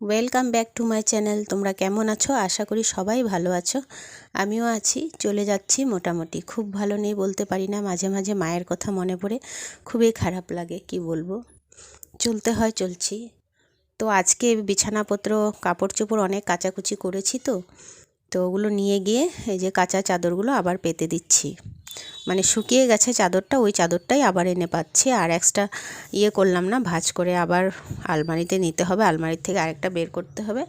Welcome back to my channel তোমরা কেমন আছো? আশা করি সবাই ভালো আছো। আমিও আছি, চলে যাচ্ছি মোটামুটি। খুব ভালো নেই বলতে পারি না, মাঝে মাঝে মায়ের কথা মনে পড়ে, খুবই খারাপ লাগে, কি বলব? চলতে হয়, চলছি। তো আজকে বিছানাপত্র কাপড় চোপড় অনেক কাচাকুচি করেছি তো তো ওগুলো নিয়ে গিয়ে এই যে কাঁচা চাদরগুলো আবার পেতে দিচ্ছি। মানে শুকিয়ে গেছে চাদরটা, ওই চাদরটাই আবার এনে পাচ্ছি। আর এক্সট্রা ইয়ে করলাম না, ভাজ করে আবার আলমারিতে নিতে হবে। আলমারির থেকে আরেকটা বের করতে হবে।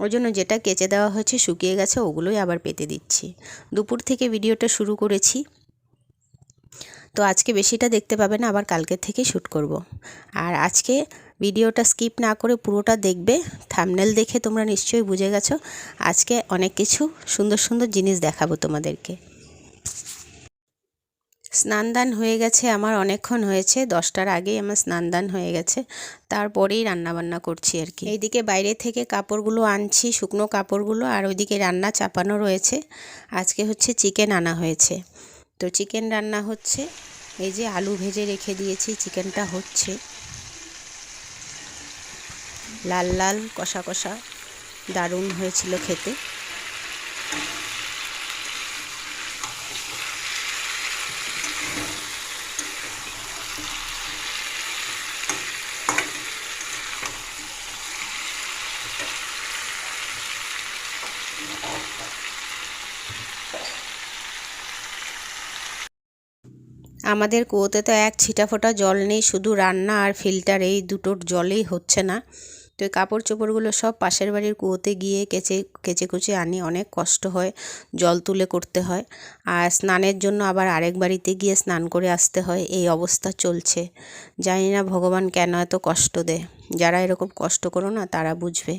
ওই জন্য যেটা কেচে দেওয়া হয়েছে, শুকিয়ে গেছে, ওগুলোই আবার পেতে দিচ্ছি। দুপুর থেকে ভিডিওটা শুরু করেছি। তো আজকে বেশিটা দেখতে পাবে না, আবার কালকের থেকে শ্যুট করব। আর আজকে ভিডিওটা স্কিপ না করে পুরোটা দেখবে। থামনেল দেখে তোমরা নিশ্চয়ই বুঝে গেছো। আজকে অনেক কিছু সুন্দর সুন্দর জিনিস দেখাবো তোমাদেরকে। স্নান হয়ে গেছে, আমার অনেকক্ষণ হয়েছে, দশটার আগেই আমার স্নান হয়ে গেছে, তারপরেই রান্নাবান্না করছি আর কি। এইদিকে বাইরে থেকে কাপড়গুলো আনছি, শুকনো কাপড়গুলো, আর ওইদিকে রান্না চাপানো রয়েছে, আজকে হচ্ছে চিকেন আনা হয়েছে। তো চিকেন রান্না হচ্ছে, এই যে আলু ভেজে রেখে দিয়েছি, চিকেনটা হচ্ছে। লাল লাল, কষা কষা, দারুণ হয়েছিল খেতে। আমাদের কুয়োতে তো এক ছিটাফোঁটা জল নেই, শুধু রান্না আর ফিল্টার, এই দুটোর জলেই হচ্ছে না। তো এই কাপড় চোপড়গুলো সব পাশের বাড়ির কুয়োতে গিয়ে কেচে কেচে কুচে আনি, অনেক কষ্ট হয় জল তুলে করতে হয়। আর স্নানের জন্য আবার আরেক বাড়িতে গিয়ে স্নান করে আসতে হয়, এই অবস্থা চলছে। জানি না ভগবান কেন এত কষ্ট দেয়, যারা এরকম কষ্ট করো না তারা বুঝবে।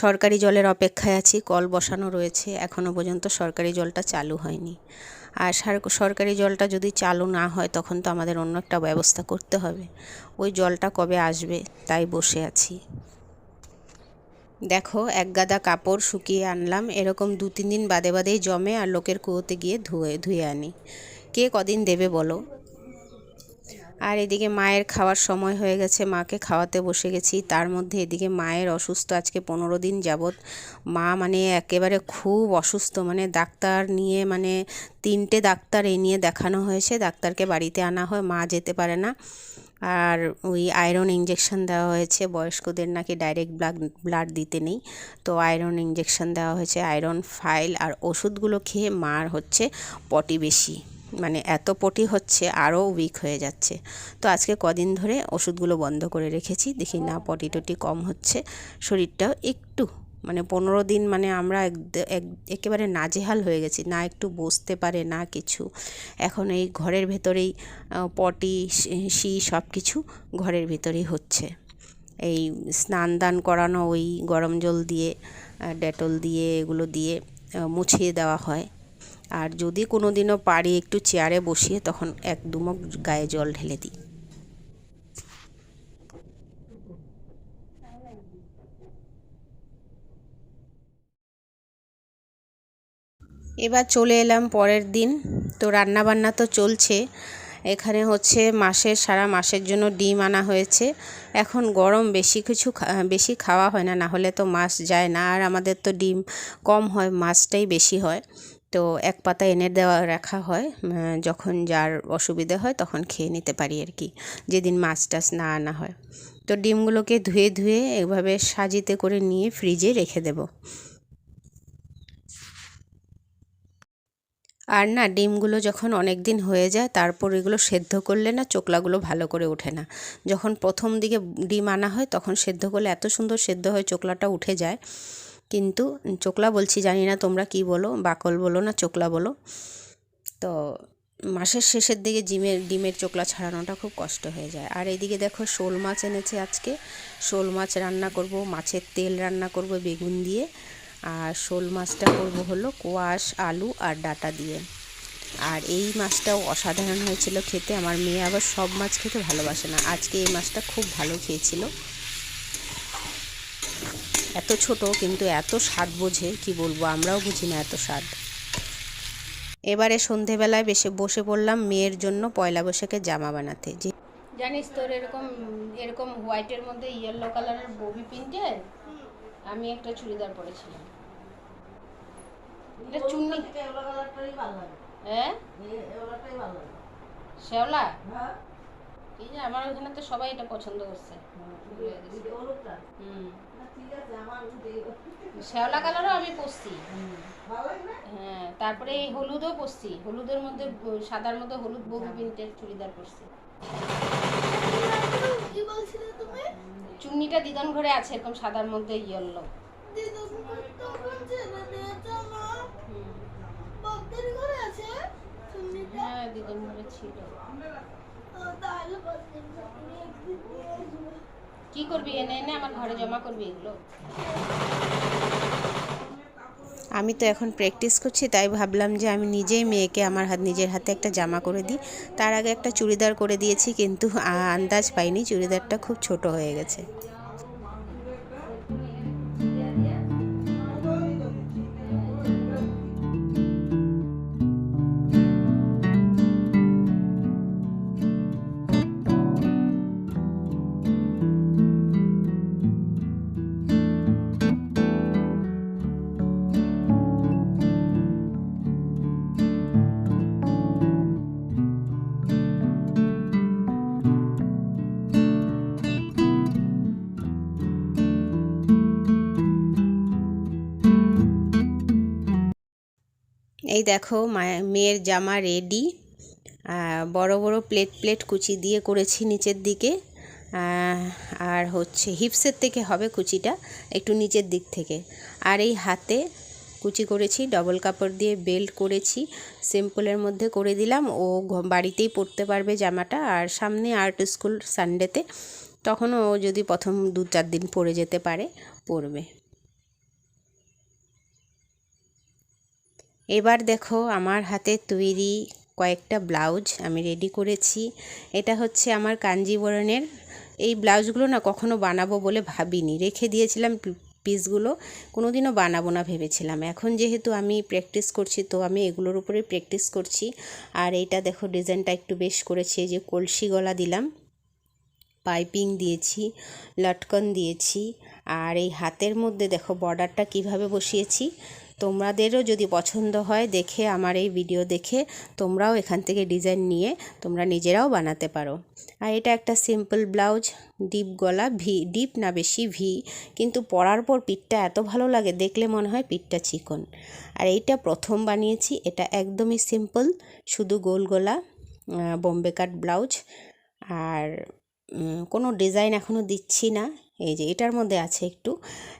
সরকারি জলের অপেক্ষায় আছি, কল বসানো রয়েছে এখনও পর্যন্ত সরকারি জলটা চালু হয়নি। আর সরকারি জলটা যদি চালু না হয়, তখন তো আমাদের অন্য একটা ব্যবস্থা করতে হবে। ওই জলটা কবে আসবে, তাই বসে আছি। দেখো, এক গাদা কাপড় শুকিয়ে আনলাম। এরকম দু তিন দিন বাদে বাদেই জমে আর লোকের কুয়োতে গিয়ে ধুয়ে ধুয়ে আনি। কে কদিন দেবে বলো? আর এদিকে মায়ের খাওয়ার সময় হয়ে গেছে, মাকে খাওয়াতে বসে গেছি। তার মধ্যে এদিকে মায়ের অসুস্থ, আজকে পনেরো দিন যাবৎ। মা মানে একেবারে খুব অসুস্থ মানে ডাক্তার নিয়ে মানে তিনটে ডাক্তার এই নিয়ে দেখানো হয়েছে। ডাক্তারকে বাড়িতে আনা হয়, মা যেতে পারে না। আর ওই আয়রন ইঞ্জেকশন দেওয়া হয়েছে, বয়স্কদের নাকি ডাইরেক্ট ব্লাড ব্লাড দিতে নেই। তো আয়রন ইঞ্জেকশন দেওয়া হয়েছে আয়রন ফাইল আর ওষুধগুলো খেয়ে মার হচ্ছে পটি বেশি। মানে এত পটি হচ্ছে আরও উইক হয়ে যাচ্ছে। তো আজকে কদিন ধরে ওষুধগুলো বন্ধ করে রেখেছি, দেখি না পটি টটি কম হচ্ছে। শরীরটাও একটু মানে পনেরো দিন মানে আমরা একেবারে নাজেহাল হয়ে গেছি, না একটু বসতে পারে, না কিছু। এখন এই ঘরের ভেতরেই পটি সি সব কিছু ঘরের ভেতরেই হচ্ছে। এই স্নান দান করানো ওই গরম জল দিয়ে ডেটল দিয়ে, এগুলো দিয়ে মুছিয়ে দেওয়া হয়। আর যদি কোনো দিনও পারি একটু চেয়ারে বসিয়ে, তখন এক দুমক গায়ে জল ঢেলে দিই। এবার চলে এলাম পরের দিন। তো রান্না বান্না তো চলছে। এখানে হচ্ছে মাসের, সারা মাসের জন্য ডিম আনা হয়েছে। এখন গরম, বেশি কিছু বেশি খাওয়া হয় না না হলে তো মাছ যায় না। আর আমাদের তো ডিম কম হয়, মাছটাই বেশি হয়। তো এক পাতা এনে দেওয়া রাখা হয় যখন যার অসুবিধে হয় তখন খেয়ে নিতে পারি আর কি, যেদিন মাছ টাছ না আনা হয়। তো ডিমগুলোকে ধুয়ে ধুয়ে এভাবে সাজিতে করে নিয়ে ফ্রিজে রেখে দেব। আর না, ডিমগুলো যখন অনেক দিন হয়ে যায়, তারপর এগুলো সেদ্ধ করলে না চোকলাগুলো ভালো করে ওঠে না। যখন প্রথম দিকে ডিম আনা হয়, তখন সেদ্ধ করলে এত সুন্দর সেদ্ধ হয় চোকলাটা উঠে যায় কিন্তু চোকলা বলছি, জানি না তোমরা কি বলো, বাকল বলো না চোকলা বলো। তো মাসের শেষের দিকে ডিমের ডিমের চোকলা ছাড়ানোটা খুব কষ্ট হয়ে যায়। আর এইদিকে দেখো শোল মাছ এনেছে আজকে। শোল মাছ রান্না করব, মাছের তেল রান্না করব বেগুন দিয়ে। আর শোল মাছটা করব হলো কোয়াশ, আলু আর ডাটা দিয়ে। আর এই মাছটাও অসাধারণ হয়েছিল খেতে। আমার মেয়ে আবার সব মাছ খেতে ভালোবাসে না। আজকে এই মাছটা খুব ভালো খেয়েছিল। এত ছোট কিন্তু এত স্বাদ বোঝে কি বলব? আমরাও বুঝি না এত স্বাদ। এবারে সন্ধেবেলায় বেশি বসে পড়লাম মেয়ের জন্য পয়লা বৈশাখের জামা বানাতে। যে জানিস তোর এরকম এরকম হোয়াইটের মধ্যে ইয়েলো কালারের ববি প্রিন্টে আমি একটা চুড়িদার পরেছিলাম। এটা চুন্নি হ্যাঁ? শ্যাওলা? কি যে আমার ওখানে তো সবাই এটা পছন্দ করছে। শ্যাওলা কালারও আমি পরছি। হ্যাঁ তারপরে এই হলুদও পরছি। হলুদের মধ্যে, সাদার মধ্যে হলুদ বহু প্রিন্টের চুড়িদার পরছি। চুন্নিটা দিদন ঘরে আছে, এরকম সাদার মধ্যে ইয়েলো হ্যাঁ দিদন ঘরে ছিল। কি করবি? এনে এনে আমার ঘরে জমা করবি এগুলো। আমি তো এখন প্র্যাকটিস করছি, তাই ভাবলাম যে আমি নিজেই মেয়েকে আমার হাত, নিজের হাতে একটা জামা করে দিই। তার আগে একটা চুড়িদার করে দিয়েছি, কিন্তু আন্দাজ পাইনি, চুড়িদারটা খুব ছোট হয়ে গেছে। এই দেখো মেয়ের জামা রেডি বড় বড় প্লেট প্লেট কুচি দিয়ে করেছি নিচের দিকে আর হচ্ছে হিপসের থেকে হবে কুচিটা একটু নিচের দিক থেকে। আর এই হাতে কুচি করেছি ডবল কাপড় দিয়ে বেল্ট করেছি সিম্পলের মধ্যে করে দিলাম। ও বাড়িতেই পরতে পারবে জামাটা। আর সামনে আর্ট স্কুল সানডেতে তখনও ও যদি প্রথম দু চার দিন পরে যেতে পারে, পরবে। এবার দেখো আমার হাতে তৈরি কয়েকটা ব্লাউজ আমি রেডি করেছি। এটা হচ্ছে আমার কাঞ্জিবরণের। এই ব্লাউজগুলো না কখনো বানাবো বলে ভাবিনি। রেখে দিয়েছিলাম পিসগুলো, কোনোদিনও বানাবো না ভেবেছিলাম। এখন যেহেতু আমি প্র্যাকটিস করছি, তো আমি এগুলোর উপরে প্র্যাকটিস করছি। আর এইটা দেখো ডিজাইনটা একটু বেশ করেছি যে কলসি গলা দিলাম পাইপিং দিয়েছি, লটকন দিয়েছি। আর এই হাতের মধ্যে দেখো বর্ডারটা কীভাবে বসিয়েছি তোমাদেরও যদি পছন্দ হয় দেখে আমার এই ভিডিও দেখে তোমরাও এখান থেকে ডিজাইন নিয়ে তোমরা নিজেরাও বানাতে পারো। আর এটা একটা সিম্পল ব্লাউজ ডিপ গলা ভি ডিপ না বেশি ভি কিন্তু পরার পর পিঠটা এত ভালো লাগে, দেখলে মনে হয় পিঠটা চিকন। আর এইটা প্রথম বানিয়েছি, এটা একদমই সিম্পল শুধু গোল গলা বোম্বে কাট ব্লাউজ আর কোনো ডিজাইন এখনও দিচ্ছি না। এই যে এটার মধ্যে আছে একটু।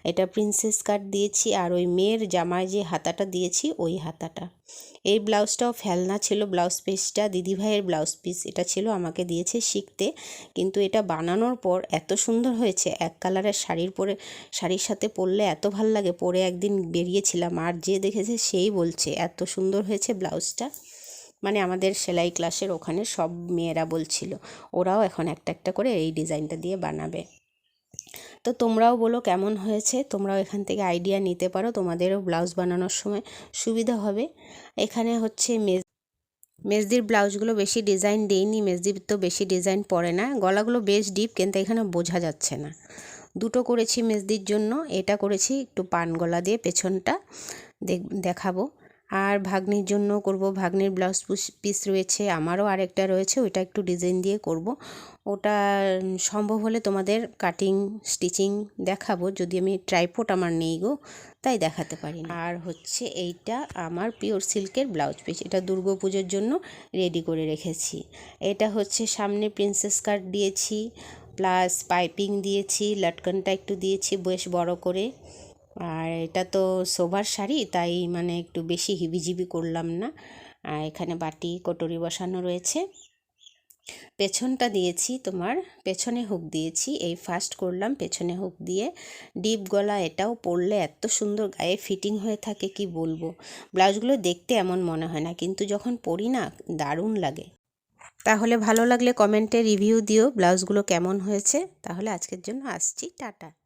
এটা প্রিন্সেস কাট দিয়েছি আর ওই মেয়ের জামায় যে হাতাটা দিয়েছি, ওই হাতাটা। এই ব্লাউজটাও ফেলনা ছিল, ব্লাউজ পিসটা দিদিভাইয়ের ব্লাউজ পিস এটা ছিল, আমাকে দিয়েছে শিখতে। কিন্তু এটা বানানোর পর এত সুন্দর হয়েছে, এক কালারের শাড়ির পরে, শাড়ির সাথে পরলে এত ভালো লাগে, পরে একদিন বেরিয়েছিলাম আর যে দেখেছে সেই বলছে, এত সুন্দর হয়েছে ব্লাউজটা। মানে আমাদের সেলাই ক্লাসের ওখানে সব মেয়েরা বলছিল, ওরাও এখন একটা একটা করে এই ডিজাইনটা দিয়ে বানাবে। তো তোমরাও বলো কেমন হয়েছে? তোমরাও এখান থেকে আইডিয়া নিতে পারো। তোমাদেরও ব্লাউজ বানানোর সময় সুবিধা হবে। এখানে হচ্ছে মেজ, মেজদির ব্লাউজগুলো বেশি ডিজাইন দেইনি। মেজদির তো বেশি ডিজাইন পরে না। গলাগুলো বেশ ডিপ কিন্তু এখানে বোঝা যাচ্ছে না। দুটো করেছি মেজদির জন্য। এটা করেছি একটু পান গলা দিয়ে পেছনটা। দেখ- দেখাবো। আর ভাগ্নির জন্য করব ভাগ্নির ব্লাউজ পিস রয়েছে, আমারও আরেকটা রয়েছে, ওইটা একটু ডিজাইন দিয়ে করব। ওটা সম্ভব হলে তোমাদের কাটিং স্টিচিং দেখাবো, যদি আমি ট্রাইপোর্ট আমার নেই গো, তাই দেখাতে পারি আর হচ্ছে এইটা আমার পিওর সিল্কের ব্লাউজ পিস এটা দুর্গা পুজোর জন্য রেডি করে রেখেছি। এটা হচ্ছে সামনে প্রিন্সেস কাট দিয়েছি প্লাস পাইপিং দিয়েছি, লটকনটা একটু দিয়েছি, বেশ বড় করে। আর এটা তো শোভার শাড়ি, তাই মানে একটু বেশি হিবিজিবি করলাম না। আর এখানে বাটি, কটরি বসানো রয়েছে। পেছনটা দিয়েছি তোমার, পেছনে হুক দিয়েছি। এই ফার্স্ট করলাম পেছনে হুক দিয়ে। ডিপ গলা এটাও পরলে এত সুন্দর গায়ে ফিটিং হয়ে থাকে, কি বলব? ব্লাউজগুলো দেখতে এমন মনে হয় না, কিন্তু যখন পরি না, দারুণ লাগে। তাহলে ভালো লাগলে কমেন্টে রিভিউ দিও ব্লাউজগুলো কেমন হয়েছে। তাহলে আজকের জন্য আসছি, টাটা।